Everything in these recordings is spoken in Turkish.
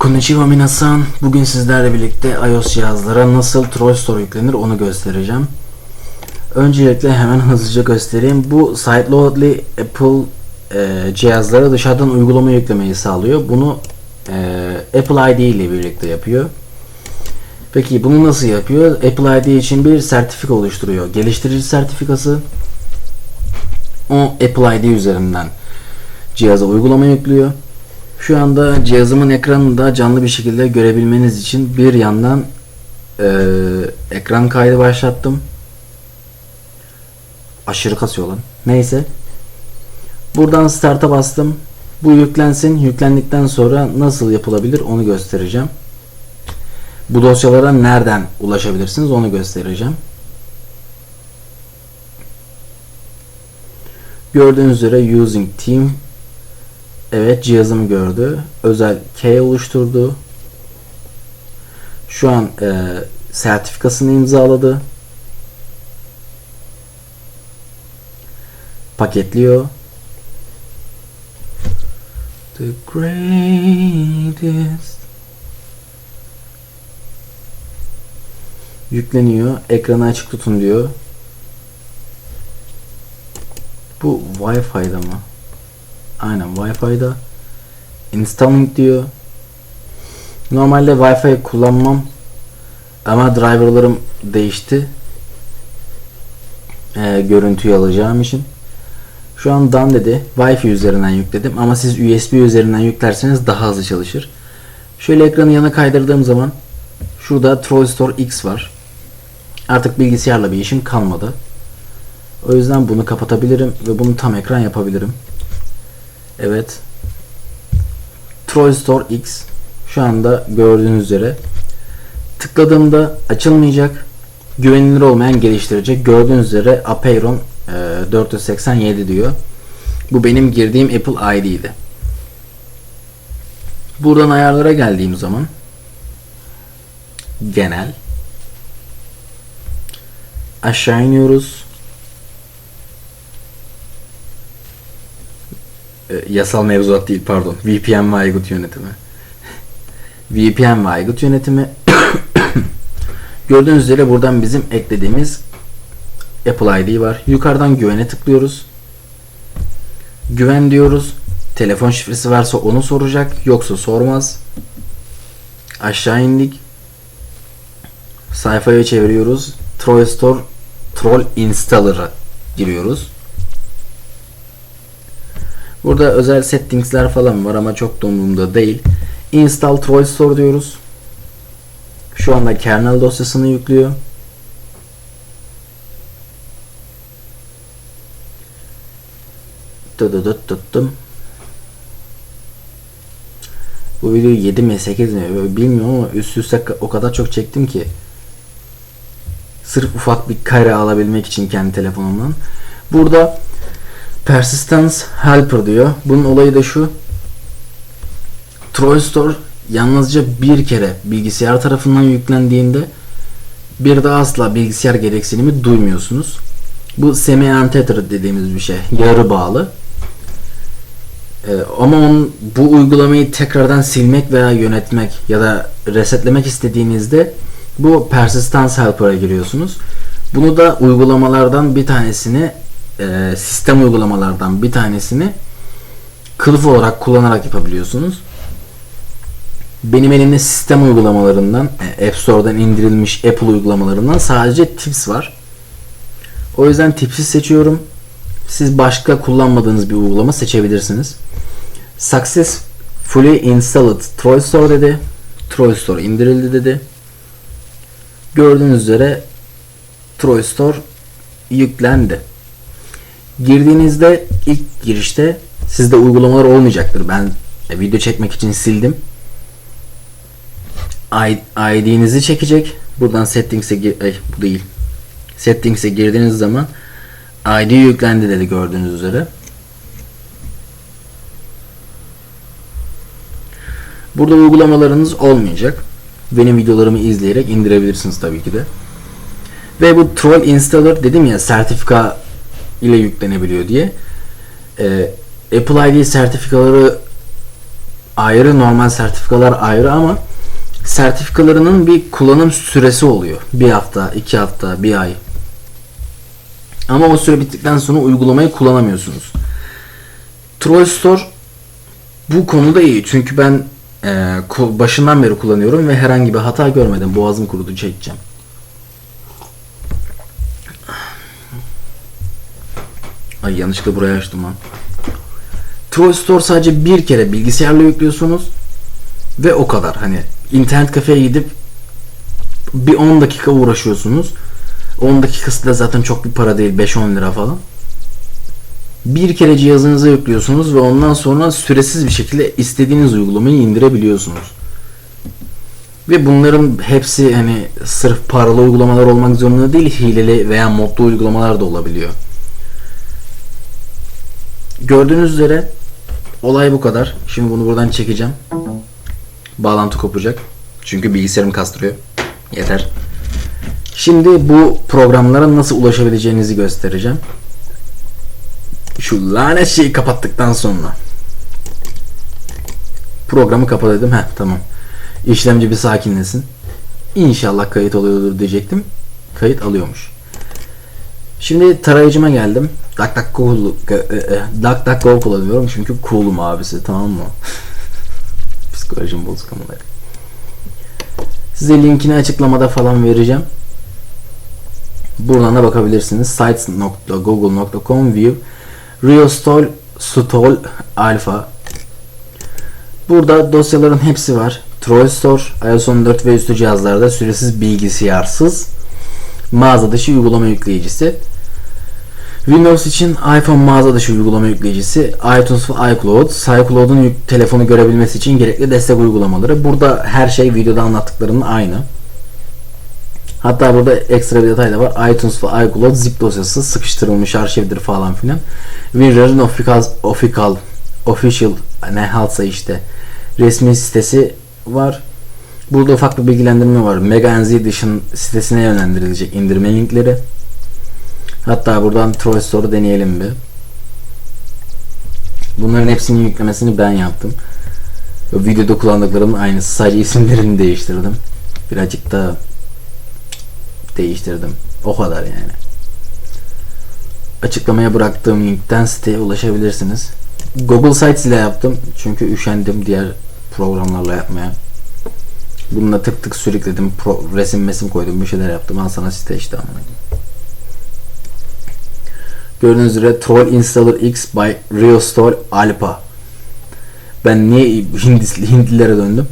Konnichiwa minasan. Bugün sizlerle birlikte iOS cihazlara nasıl Troll Store yüklenir onu göstereceğim. Öncelikle hemen hızlıca göstereyim. Bu sideloadly Apple e, cihazlara dışarıdan uygulama yüklemeyi sağlıyor. Bunu e, Apple ID ile birlikte yapıyor. Peki bunu nasıl yapıyor? Apple ID için bir sertifika oluşturuyor. Geliştirici sertifikası. O Apple ID üzerinden cihaza uygulama yüklüyor. Şu anda cihazımın ekranında canlı bir şekilde görebilmeniz için bir yandan eee, ekran kaydı başlattım. Aşırı kasıyor lan. Neyse. Buradan start'a bastım. Bu yüklensin. Yüklendikten sonra nasıl yapılabilir onu göstereceğim. Bu dosyalara nereden ulaşabilirsiniz onu göstereceğim. Gördüğünüz üzere using team Evet cihazımı gördü. Özel key oluşturdu. Şu an e, sertifikasını imzaladı. Paketliyor. The greatest Yükleniyor. Ekranı açık tutun diyor. Bu Wi-Fi'da mı? Aynen Wi-Fi'da. Installing diyor. Normalde Wi-Fi kullanmam. Ama driverlarım değişti. Ee, görüntüyü alacağım için. Şu an done dedi. Wi-Fi üzerinden yükledim. Ama siz USB üzerinden yüklerseniz daha hızlı çalışır. Şöyle ekranı yana kaydırdığım zaman şurada Troll Store X var. Artık bilgisayarla bir işim kalmadı. O yüzden bunu kapatabilirim ve bunu tam ekran yapabilirim. Evet. Troll Store X şu anda gördüğünüz üzere tıkladığımda açılmayacak. Güvenilir olmayan geliştirecek. Gördüğünüz üzere Apeiron e, 487 diyor. Bu benim girdiğim Apple ID'ydi. Buradan ayarlara geldiğim zaman genel aşağı iniyoruz. E, yasal mevzuat değil pardon. VPN ve aygıt yönetimi. VPN ve aygıt yönetimi Gördüğünüz üzere buradan bizim eklediğimiz Apple ID var. Yukarıdan güvene tıklıyoruz. Güven diyoruz. Telefon şifresi varsa onu soracak. Yoksa sormaz. Aşağı indik. Sayfaya çeviriyoruz. Troll Store Troll Installer'a giriyoruz. Burada özel settingsler falan var ama çok da umurumda değil. Install Troll Store diyoruz. Şu anda kernel dosyasını yüklüyor. Dıdıdıdıdım. Bu videoyu 7 mi 8 mi bilmiyorum ama üst üste o kadar çok çektim ki. Sırf ufak bir kare alabilmek için kendi telefonumdan. Burada Persistence Helper diyor. Bunun olayı da şu. Troll Store yalnızca bir kere bilgisayar tarafından yüklendiğinde bir daha asla bilgisayar gereksinimi duymuyorsunuz. Bu semi untethered dediğimiz bir şey. Yarı bağlı. Ee, ama onun, bu uygulamayı tekrardan silmek veya yönetmek ya da resetlemek istediğinizde bu Persistence Helper'a giriyorsunuz. Bunu da uygulamalardan bir tanesini e, sistem uygulamalardan bir tanesini kılıf olarak kullanarak yapabiliyorsunuz. Benim elimde sistem uygulamalarından, e, App Store'dan indirilmiş Apple uygulamalarından sadece Tips var. O yüzden Tips'i seçiyorum. Siz başka kullanmadığınız bir uygulama seçebilirsiniz. Successfully installed Troll Store dedi. Troll Store indirildi dedi. Gördüğünüz üzere Troll Store yüklendi. Girdiğinizde ilk girişte sizde uygulamalar olmayacaktır. Ben e, video çekmek için sildim. ID'nizi çekecek. Buradan settings'e ay, bu değil. Settings'e girdiğiniz zaman ID yüklendi dedi gördüğünüz üzere. Burada uygulamalarınız olmayacak. Benim videolarımı izleyerek indirebilirsiniz tabii ki de. Ve bu Troll Installer dedim ya sertifika ile yüklenebiliyor diye. Ee, Apple ID sertifikaları ayrı, normal sertifikalar ayrı ama sertifikalarının bir kullanım süresi oluyor. Bir hafta, iki hafta, bir ay. Ama o süre bittikten sonra uygulamayı kullanamıyorsunuz. Troll Store bu konuda iyi. Çünkü ben e, başından beri kullanıyorum ve herhangi bir hata görmedim. Boğazım kurudu çekeceğim. Ay yanlışlıkla buraya açtım lan. Troll Store sadece bir kere bilgisayarla yüklüyorsunuz ve o kadar. Hani internet kafeye gidip bir 10 dakika uğraşıyorsunuz. 10 dakikası da zaten çok bir para değil. 5-10 lira falan. Bir kere cihazınıza yüklüyorsunuz ve ondan sonra süresiz bir şekilde istediğiniz uygulamayı indirebiliyorsunuz. Ve bunların hepsi hani sırf paralı uygulamalar olmak zorunda değil, hileli veya modlu uygulamalar da olabiliyor. Gördüğünüz üzere olay bu kadar. Şimdi bunu buradan çekeceğim. Bağlantı kopacak. Çünkü bilgisayarım kastırıyor. Yeter. Şimdi bu programlara nasıl ulaşabileceğinizi göstereceğim. Şu lanet şeyi kapattıktan sonra. Programı kapa dedim. Heh tamam. İşlemci bir sakinlesin. İnşallah kayıt oluyordur diyecektim. Kayıt alıyormuş. Şimdi tarayıcıma geldim. DuckDuckGo e, e, DuckDuckGo kullanıyorum çünkü cool'um abisi tamam mı? Psikolojim bozuk ama. Size linkini açıklamada falan vereceğim. Buradan da bakabilirsiniz. sites.google.com view Riostol Stol Alpha Burada dosyaların hepsi var. Trollstore, iOS 14 ve üstü cihazlarda süresiz bilgisayarsız mağaza dışı uygulama yükleyicisi. Windows için iPhone mağaza dışı uygulama yükleyicisi, iTunes ve iCloud, iCloud'un telefonu görebilmesi için gerekli destek uygulamaları. Burada her şey videoda anlattıklarının aynı. Hatta burada ekstra bir detay da var. iTunes ve iCloud zip dosyası sıkıştırılmış arşivdir falan filan. WinRAR'ın official, official, official ne haltsa işte resmi sitesi var. Burada ufak bir bilgilendirme var. Mega NZ Edition sitesine yönlendirilecek indirme linkleri. Hatta buradan Troy Store'u deneyelim bir. Bunların hepsinin yüklemesini ben yaptım. Ve videoda kullandıklarımın aynısı. Sadece isimlerini değiştirdim. Birazcık da değiştirdim. O kadar yani. Açıklamaya bıraktığım linkten siteye ulaşabilirsiniz. Google Sites ile yaptım. Çünkü üşendim diğer programlarla yapmaya. Bununla tık tık sürükledim. Pro, resim mesim koydum. Bir şeyler yaptım. Al sana site işte koyayım. Gördüğünüz üzere Troll Installer X by Riostol Alpha. Ben niye Hindlilere döndüm?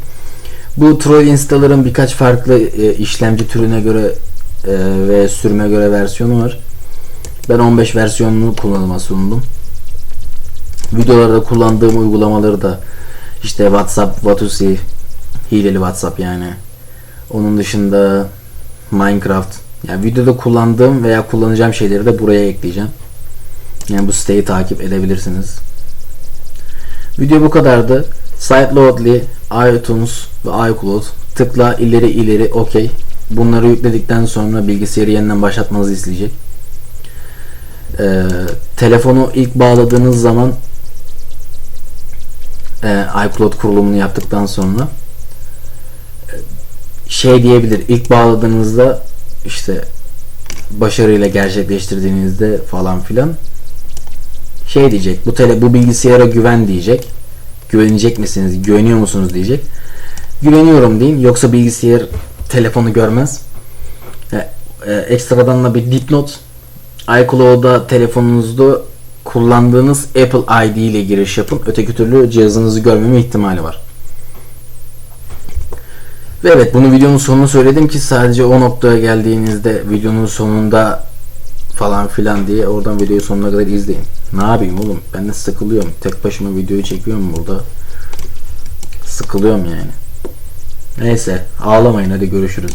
Bu Troll Installer'ın birkaç farklı e, işlemci türüne göre e, ve sürüme göre versiyonu var. Ben 15 versiyonunu kullanıma sundum. Videolarda kullandığım uygulamaları da işte WhatsApp, Watusi, hileli WhatsApp yani. Onun dışında Minecraft. Yani videoda kullandığım veya kullanacağım şeyleri de buraya ekleyeceğim. Yani bu siteyi takip edebilirsiniz. Video bu kadardı. Sideloadly, iTunes ve iCloud. Tıkla ileri ileri OK. Bunları yükledikten sonra bilgisayarı yeniden başlatmanızı isteyecek. Ee, telefonu ilk bağladığınız zaman e, iCloud kurulumunu yaptıktan sonra e, şey diyebilir. İlk bağladığınızda işte başarıyla gerçekleştirdiğinizde falan filan şey diyecek. Bu tele bu bilgisayara güven diyecek. Güvenecek misiniz? Güveniyor musunuz diyecek. Güveniyorum deyin. Yoksa bilgisayar telefonu görmez. E, e, ekstradan da bir dipnot. iCloud'a telefonunuzda kullandığınız Apple ID ile giriş yapın. Öteki türlü cihazınızı görmeme ihtimali var. Ve evet bunu videonun sonuna söyledim ki sadece o noktaya geldiğinizde videonun sonunda falan filan diye oradan videoyu sonuna kadar izleyin. Ne yapayım oğlum? Ben de sıkılıyorum. Tek başıma videoyu çekiyorum burada. Sıkılıyorum yani. Neyse ağlamayın hadi görüşürüz.